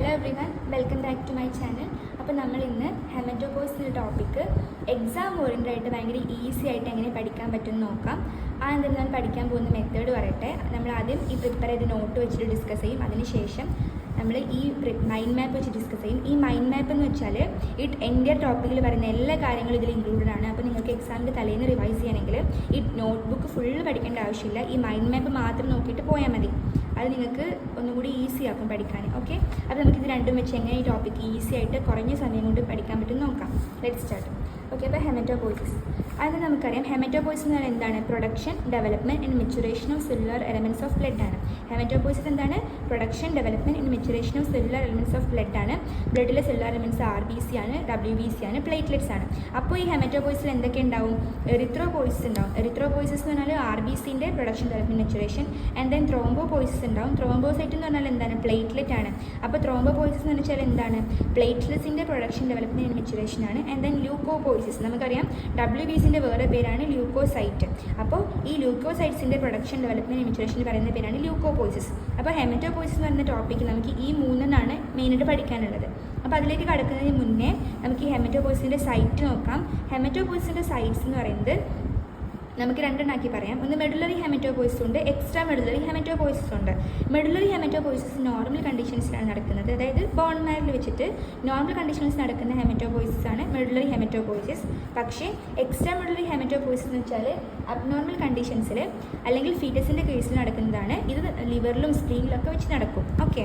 Hello everyone welcome back to my channel അപ്പോൾ നമ്മൾ ഇന്ന് ഹെമറ്റോപോസ് എന്ന ടോപ്പിക്ക് എക്സാം ഓറിയന്റഡ് ആയിട്ട് ഭയങ്കര ഈസി ആയിട്ട് എങ്ങനെ പഠിക്കാൻ പറ്റുമെന്ന് നോക്കാം. ആ എന്തായാലും ഞാൻ പഠിക്കാൻ പോകുന്ന മെത്തേഡ് പറയട്ടെ. നമ്മൾ ആദ്യം ഈ പ്രിപ്പയർ ചെയ്ത് നോട്ട് വെച്ചിട്ട് ഡിസ്കസ് ചെയ്യും. അതിനുശേഷം നമ്മൾ ഈ മൈൻഡ് മാപ്പ് വെച്ച് ഡിസ്കസ് ചെയ്യും. ഈ മൈൻഡ് മാപ്പ് എന്ന് വെച്ചാൽ ഈ എന്റെ ടോപ്പിക്കിൽ പറയുന്ന എല്ലാ കാര്യങ്ങളും ഇതിൽ ഇൻക്ലൂഡഡ് ആണ്. അപ്പോൾ നിങ്ങൾക്ക് എക്സാമിന്റെ തലേന്ന് റിവൈസ് ചെയ്യണമെങ്കിൽ ഈ നോട്ട്ബുക്ക് ഫുള്ള് പഠിക്കേണ്ട ആവശ്യമില്ല. ഈ മൈൻഡ് മാപ്പ് മാത്രം നോക്കിയിട്ട് പോയാൽ മതി. അത് നിങ്ങൾക്ക് ഒന്നും കൂടി ഈസി ആക്കും പഠിക്കാൻ ഓക്കെ അപ്പോൾ നമുക്ക് ഇത് രണ്ടും വെച്ച് എങ്ങനെ ഈ ടോപ്പിക്ക് ഈസി ആയിട്ട് കുറഞ്ഞ സമയം കൊണ്ട് പഠിക്കാൻ പറ്റും നോക്കാം. ലെറ്റ് സ്റ്റാർട്ട് ഓക്കെ അപ്പോൾ ഹെമറ്റോപോയിസിസ് അത് നമുക്കറിയാം. ഹെമറ്റോപോയിസിസ് എന്ന് പറഞ്ഞാൽ എന്താണ്? Production development and maturation of cellular elements of blood ആണ്. ഹെമറ്റോപോയിസിസ് എന്താണ്? Production development and maturation of cellular elements of blood ആണ്. ബ്ലഡിലെ cellular elements R B C ആണ് ഡബ്ല്യു ബി സി ആണ് പ്ലേറ്റ്ലെറ്റ്സ് ആണ്. അപ്പോൾ ഈ ഹെമറ്റോപോയിസിൽ എന്തൊക്കെ ഉണ്ടാവും? എറിത്രോപോയിസിസ് ഉണ്ടാവും. എറിത്രോപോയിസിസ് എന്ന് പറഞ്ഞാൽ ആർ ബി സിന്റെ production development maturation and then thrombopoiesis ഉണ്ടാവും. ത്രോംബോസൈറ്റ് എന്ന് പറഞ്ഞാൽ എന്താണ്? പ്ലേറ്റ്ലെറ്റ് ആണ്. അപ്പോൾ ത്രോംബോപോയിസിസ് എന്ന് വെച്ചാൽ എന്താണ്? പ്ലേറ്റ്ലെറ്റ്സിന്റെ പ്രൊഡക്ഷൻ ഡെവലപ്മെന്റ് ആൻഡ് മെച്ചുറേഷൻ ആണ്. ആൻഡ് ദെൻ ലൂക്കോപോയിസിസ് നമുക്കറിയാം ഡബ്ല്യു ബി സിന്റെ വേറെ പേരാണ് ലൂക്കോസൈറ്റ് അപ്പോൾ ഈ ലൂക്കോസൈറ്റ്സിന്റെ പ്രൊഡക്ഷൻ ഡെവലപ്മെന്റ് ഇമിറ്റേഷനിൽ പറയുന്ന പേരാണ് ല്യൂക്കോപോയിസിസ് അപ്പോൾ ഹെമറ്റോപോയിസിസ് എന്ന് പറയുന്ന ടോപ്പിക്ക് നമുക്ക് ഈ മൂന്നെണ്ണാണ് മെയിനായിട്ട് പഠിക്കാനുള്ളത്. അപ്പോൾ അതിലേക്ക് കടക്കുന്നതിന് മുന്നേ നമുക്ക് ഈ ഹെമറ്റോപോയിസിന്റെ സൈറ്റ് നോക്കാം. ഹെമറ്റോപോയിസിന്റെ സൈറ്റ്സ് എന്ന് പറയുന്നത് നമുക്ക് രണ്ടെണ്ണാക്കി പറയാം. ഒന്ന് മെഡുലറി ഹെമറ്റോപോയിസിസ് ഉണ്ട് എക്സ്ട്രാ മെഡുലറി ഹെമറ്റോപോയിസിസ് ഉണ്ട്. മെഡുലറി ഹെമറ്റോപോയിസിസ് നോർമൽ കണ്ടീഷൻസിലാണ് നടക്കുന്നത്. അതായത് ബോൺ മാരിൽ വെച്ചിട്ട് നോർമൽ കണ്ടീഷൻസ് നടക്കുന്ന ഹെമറ്റോപോയിസിസ് ആണ് മെഡുലറി ഹെമറ്റോപോയിസിസ് പക്ഷേ എക്സ്ട്രാ മെഡുലറി ഹെമറ്റോപോയിസിസ് എന്ന് വെച്ചാൽ അബ്നോർമൽ കണ്ടീഷൻസിൽ അല്ലെങ്കിൽ ഫീറ്റസിന്റെ കേസിൽ നടക്കുന്നതാണ്. ഇത് ലിവറിലും സ്ക്രീനിലൊക്കെ വെച്ച് നടക്കും. ഓക്കെ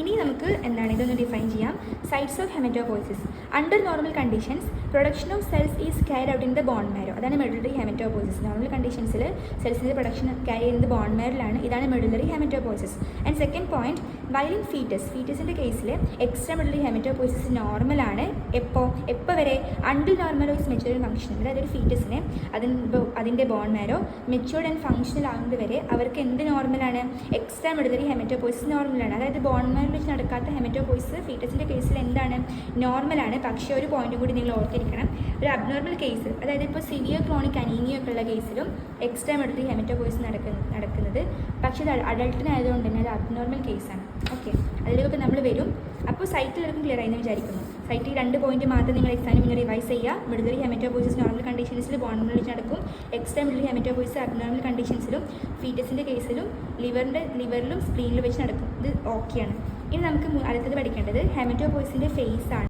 ഇനി നമുക്ക് എന്താണ് ഇതൊന്ന് ഡിഫൈൻ ചെയ്യാം. Sites of haematopoiesis under normal conditions production of cells is carry out in the bone marrow അതാണ് മെഡുലറി ഹെമറ്റോപോയിസിസ് നോർമൽ കണ്ടീഷൻസിൽ സെൽസിന്റെ പ്രൊഡക്ഷൻ ക്യാരി ചെയ്യുന്നത് ബോൺ മാരിലാണ് ഇതാണ് medullary haematopoiesis and second point while in foetus ഫീറ്റസിന്റെ കേസിൽ extra medullary haematopoiesis നോർമലാണ് എപ്പോൾ എപ്പോൾ വരെ? അണ്ടിൽ നോർമലൈസ് മെച്ചുവർ ഫംഗ്ഷൻ അതായത് ഒരു ഫീറ്റസിനെ അതിന്റെ അതിന്റെ bone marrow matured and functional ആകുന്നത് വരെ അവർക്ക് എന്ത് നോർമലാണ് എക്സ്ട്രാ മെഡുലറി ഹെമറ്റോപോയിസിസ് നോർമലാണ് അതായത് ബോൺ മാരിൽ വെച്ച് ഹെമറ്റോപോയിസ് ഫീറ്റസിന്റെ കേസിൽ എന്താണ് നോർമലാണ് പക്ഷേ ഒരു പോയിന്റ് കൂടി നിങ്ങൾ ഓർത്തിരിക്കണം. ഒരു അബ്നോർമൽ കേസ് അതായത് ഇപ്പോൾ സിവിയർ ക്രോണിക് അനീമിയ ഒക്കെ ഉള്ള കേസിലും എക്സ്ട്രാ മെഡിറ്റി ഹെമറ്റോപോയിസ് നടക്കുന്നത് നടക്കുന്നത്. പക്ഷേ അത് അഡൾട്ടിനായതുകൊണ്ട് തന്നെ അത് അബ്നോർമൽ കേസാണ് ഓക്കെ അതിലേക്കൊക്കെ നമ്മൾ വരും. അപ്പോൾ സൈറ്റ് സൈറ്റിലെടുക്കും ക്ലിയർ എന്ന് വിചാരിക്കുന്നു. സൈറ്റിൽ രണ്ട് പോയിന്റ് മാത്രം നിങ്ങൾ എക്സാമിന് നിങ്ങൾ റിവൈസ് ചെയ്യുക. മിഡുലറി ഹെമറ്റോപോയിസിസ് നോർമൽ കണ്ടീഷൻസിൽ ബോൺമൽ നടക്കും. എക്സ്ട്രാ മിഡുലറി ഹെമറ്റോപോയിസിസ് അബ്നോർമൽ കണ്ടീഷൻസിലും ഫീറ്റസിന്റെ കേസിലും ലിവറിന്റെ ലിവറിലും സ്ക്രീനിലും വെച്ച് നടക്കും. ഇത് ഓക്കെയാണ് ഇനി നമുക്ക് അടുത്തത് പഠിക്കേണ്ടത് ഹെമറ്റോപോയിസിന്റെ ഫേസ് ആണ്.